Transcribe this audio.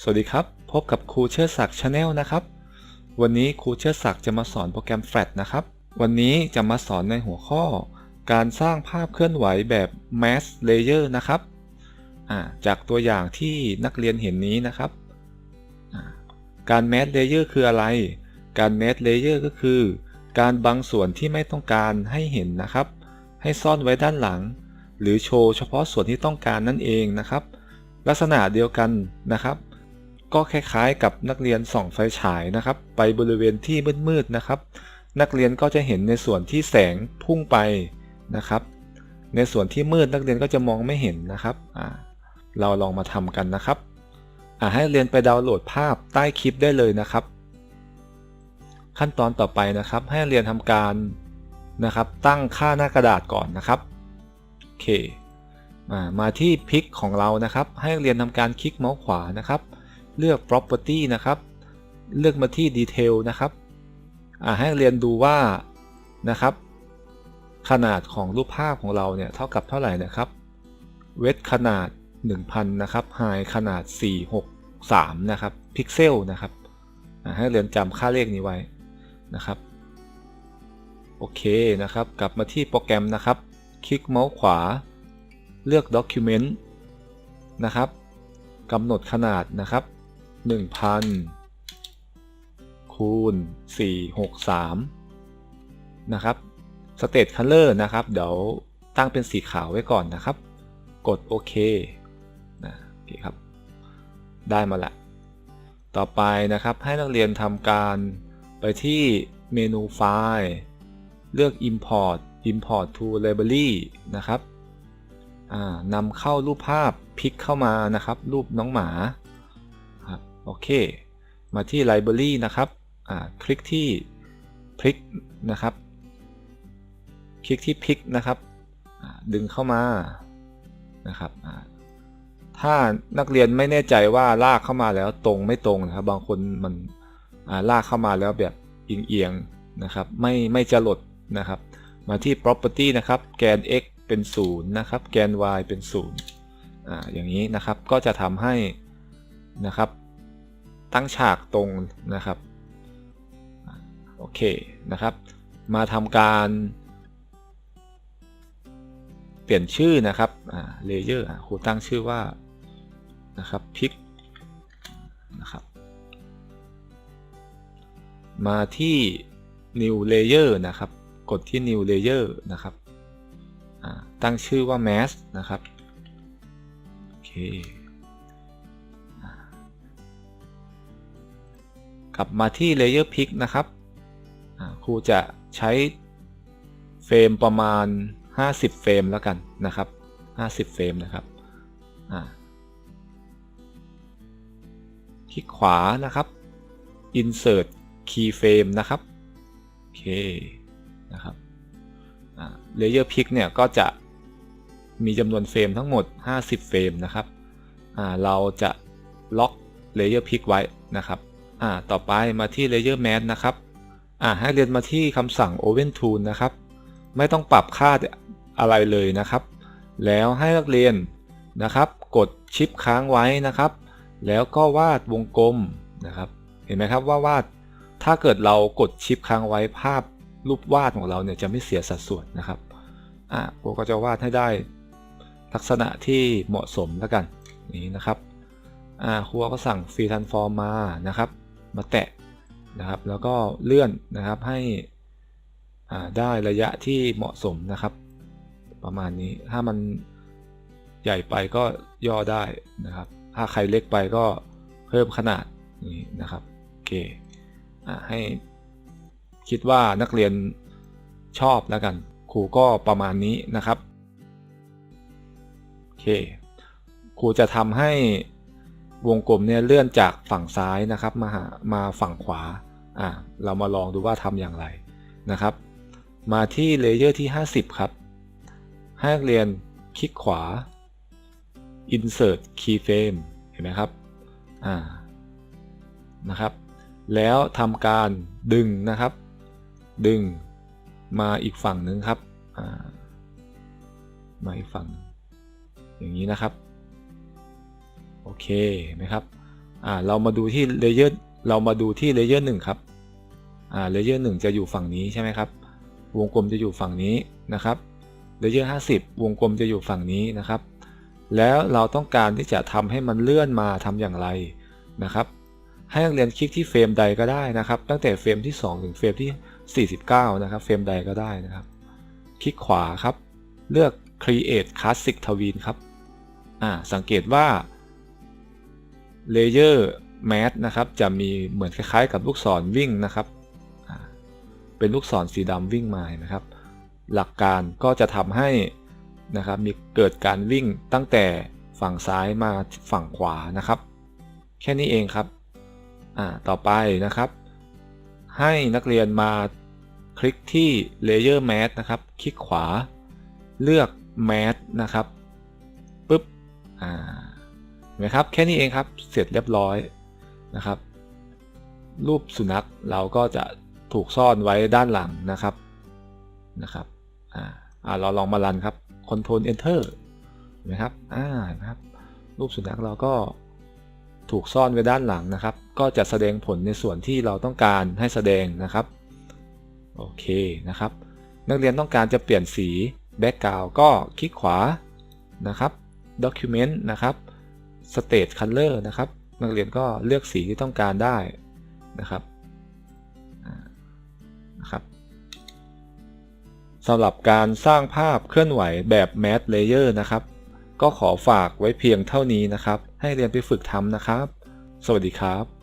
สวัสดีครับ พบกับครูเชิดศักดิ์ชาแนลนะครับ วันนี้ครูเชิดศักดิ์จะมาสอนโปรแกรม Flash นะครับ วันนี้จะมาสอนในหัวข้อ การสร้างภาพเคลื่อนไหวแบบ Mass Layer นะครับจากตัวอย่างที่นักเรียนเห็นนี้นะครับ การ Mass Layer คืออะไร การ Mass Layer ก็คือ การบางส่วนที่ไม่ต้องการให้เห็นนะครับ ให้ซ่อนไว้ด้านหลัง หรือโชว์เฉพาะส่วนที่ต้องการนั่นเองนะครับ ลักษณะเดียวกันนะครับ ก็คล้ายๆ กับนักเรียนส่องไฟฉายนะครับ ไปบริเวณที่มืดๆนะครับ นักเรียนก็จะเห็นในส่วนที่แสงพุ่งไปนะครับ ในส่วนที่มืดนักเรียนก็จะมองไม่เห็นนะครับเราลองมาทำกันนะครับให้เรียนไปดาวน์โหลดภาพใต้คลิปได้เลยนะครับ ขั้นตอนต่อไปนะครับ ให้เรียนทำการนะครับ ตั้งค่าหน้ากระดาษก่อนนะครับโอเคมามาที่พิกของเรานะครับ ให้เรียนทำการคลิกเมาส์ขวานะครับ เลือก property นะครับ เลือกมาที่ detail นะครับให้เรียนดูว่านะครับ ขนาดของรูปภาพของเราเนี่ยเท่ากับเท่าไหร่นะครับ width ขนาด 1000 นะครับ height ขนาด 463 นะครับ พิกเซลนะครับให้เรียนจำค่าเลขนี้ไว้นะครับโอเคนะครับ กลับมาที่โปรแกรมนะครับ คลิกเมาส์ขวา เลือก document นะครับกำหนดขนาดนะครับ 1000 คูณ 463 นะครับ State Color นะครับ เดี๋ยวตั้งเป็นสีขาวไว้ก่อนนะครับ กดโอเคนะโอเคครับ ได้มาละ ต่อไปนะครับให้นักเรียนทำการไปที่เมนูไฟล์ เลือก Import Import to Library นะครับนำเข้ารูปภาพพลิกเข้ามานะครับ รูปน้องหมา โอเค มาที่ Library นะครับคลิกที่พลิกนะครับ คลิกที่พลิกนะครับดึงเข้ามานะครับถ้านักเรียนไม่แน่ใจว่าลากเข้ามาแล้วตรงไม่ตรงนะครับ บางคนมันลากเข้ามาแล้วแบบเอียงๆนะครับไม่ไม่จะหลดนะครับ มาที่ property นะครับ แกน x เป็น 0 นะครับ แกน y เป็น0อ่าอย่างนี้นะครับก็จะทำให้นะครับ ตั้งฉากตรงนะครับโอเคนะครับ มาทำการเปลี่ยนชื่อนะครับเลเยอร์ครูตั้งชื่อว่านะครับพิกนะครับ มาที่ new layer นะครับ กดที่ new layer นะครับตั้งชื่อว่า mask นะครับ โอเค กลับมาที่ layer pick นะครับครูจะใช้เฟรมประมาณ 50 เฟรมแล้วกันนะครับ 50 เฟรมนะครับคลิกขวานะครับ insert keyframe นะครับโอเคนะครับเลเยอร์พิกเนี่ยก็จะมีจำนวนเฟรมทั้งหมด 50 เฟรมนะครับ เราจะล็อกเลเยอร์พิกไว้นะครับ ต่อไปมาที่เลเยอร์แมสนะครับให้เรียนมาที่คำสั่ง Open Tool นะครับ ไม่ต้องปรับค่าอะไรเลยนะครับ แล้วให้นักเรียนนะครับ กดชิปค้างไว้นะครับ แล้วก็วาดวงกลมนะครับ เห็นไหมครับว่าวาดถ้าเกิดเรากดชิปค้างไว้ภาพรูปวาดของเราเนี่ยจะไม่เสียสัดส่วนนะครับอะโก็จะวาดให้ได้ลักษณะที่เหมาะสมแล้วกันนี้นะครับอ่าครูก็สั่งฟรีทันฟอร์มมานะครับ มาแตะนะครับ แล้วก็เลื่อนนะครับให้อ่าได้ระยะที่เหมาะสมนะครับ ประมาณนี้ถ้ามันใหญ่ไปก็ย่อได้นะครับ ถ้าใครเล็กไปก็เพิ่มขนาดนี้นะครับโอเคอให้คิดว่านักเรียนชอบแล้วกันครูก็ประมาณนี้นะครับโอเคครูจะทำให้ วงกลมเนี่ยเลื่อนจากฝั่งซ้ายนะครับมาหามาฝั่งขวาอ่าเรามาลองดูว่าทำอย่างไรนะครับ มาที่เลเยอร์ที่ 50 ครับให้นักเรียนคลิกขวา insert keyframe เห็นไหมครับอ่านะครับ แล้วทำการดึงนะครับ ดึงมาอีกฝั่งหนึ่งครับอ่ามาอีกฝั่ง อย่างนี้นะครับ โอเคไหมครับอ่าเรามาดูที่เลเยอร์เรามาดูที่เลเยอร์หนึ่งครับอ่าเลเยอร์หนึ่งจะอยู่ฝั่งนี้ใช่ไหมครับ วงกลมจะอยู่ฝั่งนี้นะครับเลเยอร์ห้าสิบวงกลมจะอยู่ฝั่งนี้นะครับ แล้วเราต้องการที่จะทำให้มันเลื่อนมาทำอย่างไรนะครับ ให้นักเรียนคลิกที่เฟรมใดก็ได้นะครับ ตั้งแต่เฟรมที่ 2 ถึงเฟรมที่ 49 นะครับ เฟรมใดก็ได้นะครับ คลิกขวาครับ เลือก create classic tween ครับ อ่า สังเกตว่า layer mask นะครับจะมีเหมือนคล้ายๆ กับลูกศรวิ่งนะครับเป็นลูกศรสีดำวิ่งมานะครับ หลักการก็จะทำให้นะครับมีเกิดการวิ่งตั้งแต่ฝั่งซ้ายมาฝั่งขวานะครับ แค่นี้เองครับอ่าต่อไปนะครับ ให้นักเรียนมาคลิกที่ Layer Mask นะครับ คลิกขวา เลือก Mask นะครับปุ๊บอ่า นไหมครับแค่นี้เองครับเสร็จเรียบร้อยนะครับ รูปสุนัขเราก็จะถูกซ่อนไว้ด้านหลังนะครับนะครับอ่าอ่าเราลองมารันครับ Ctrl Enter เห็นไหมครับอ่านะครับ รูปสุนัขเราก็ถูกซ่อนไว้ด้านหลังนะครับ ก็จะแสดงผลในส่วนที่เราต้องการให้แสดงนะครับโอเคนะครับ นักเรียนต้องการจะเปลี่ยนสี Background ก็คลิกขวานะครับ Document นะครับ State Color นะครับ นักเรียนก็เลือกสีที่ต้องการได้นะครับนะครับสำหรับการสร้างภาพเคลื่อนไหวแบบแมสเลเยอร์นะครับ ก็ขอฝากไว้เพียงเท่านี้นะครับ ให้เรียนไปฝึกทำนะครับ สวัสดีครับ